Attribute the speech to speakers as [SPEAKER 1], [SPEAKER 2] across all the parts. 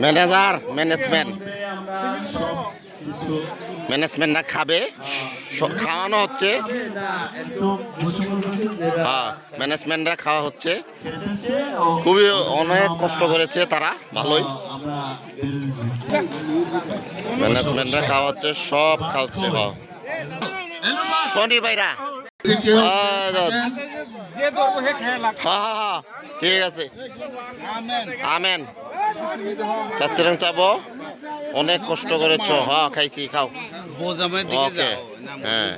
[SPEAKER 1] Manager management ম্যানেজমেন্টরা খাবে? খাওয়ানো হচ্ছে। হ্যাঁ ম্যানেজমেন্টরা খাওয়া হচ্ছে। খুবই অনেক কষ্ট করেছে তারা ভালোই। ম্যানেজমেন্টরা খাওয়া হচ্ছে সব খাওয়াচ্ছে হ্যাঁ। শনি ভাইরা।
[SPEAKER 2] কেউ
[SPEAKER 1] হ্যাঁ, হ্যাঁ হ্যাঁ হ্যাঁ ঠিক আছে।
[SPEAKER 3] আমেন।
[SPEAKER 1] আমেন। চাচ্ছিলাম চাবো। অনেক কষ্ট করেছ। হ্যাঁ খাইছি খাও। ওকে। হ্যাঁ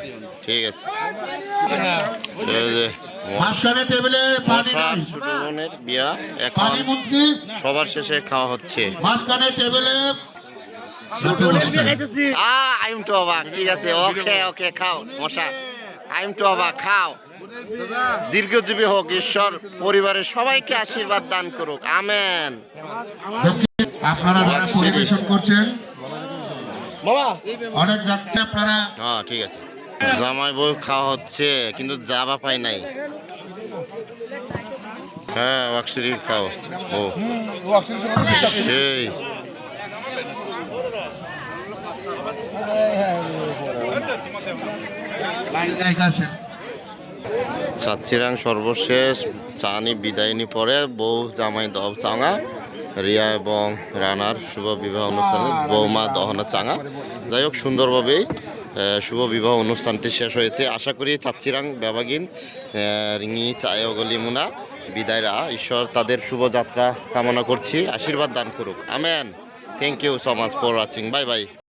[SPEAKER 1] ঠিক আছে। এই যে
[SPEAKER 2] মাঝখানে টেবিলে পানি
[SPEAKER 1] মশা
[SPEAKER 2] নাই।
[SPEAKER 1] ছোট বোনের বিয়া। এখন সবার শেষে খাওয়া হচ্ছে।
[SPEAKER 2] টেবিলে
[SPEAKER 1] আ আইম টু অবাক। ঠিক আছে ওকে ওকে খাও মশা। আইম টু অবাক খাও। দীর্ঘজীবী হোক ঈশ্বর পরিবারের সবাইকে আশীর্বাদ দান করুক। আমেন।
[SPEAKER 2] আপনারা যারা পরিবেশন করছেন অনেক যাত্রী আপনারা
[SPEAKER 1] হ্যাঁ ঠিক আছে। জামাই বউ খাওয়া হচ্ছে কিন্তু যাবা পাই নাই। হ্যাঁ ওয়াক্সিরি খাও। ও। সেই। চাচ্ছিরাং সর্বশেষ চানি বিদায়নি পরে বউ জামাই দহ চাঙা রিয়া এবং রানার শুভ বিবাহ অনুষ্ঠানে বৌমা দহনা চাঙা। যাই হোক সুন্দরভাবেই শুভ বিবাহ অনুষ্ঠানটি শেষ হয়েছে। আশা করি চাচ্ছিরাং ব্যবাগিন রিঙি চায় চায়গলি মুনা বিদায়রা ঈশ্বর তাদের শুভযাত্রা কামনা করছি। আশীর্বাদ দান করুক। Amen. Thank you so much for watching bye bye.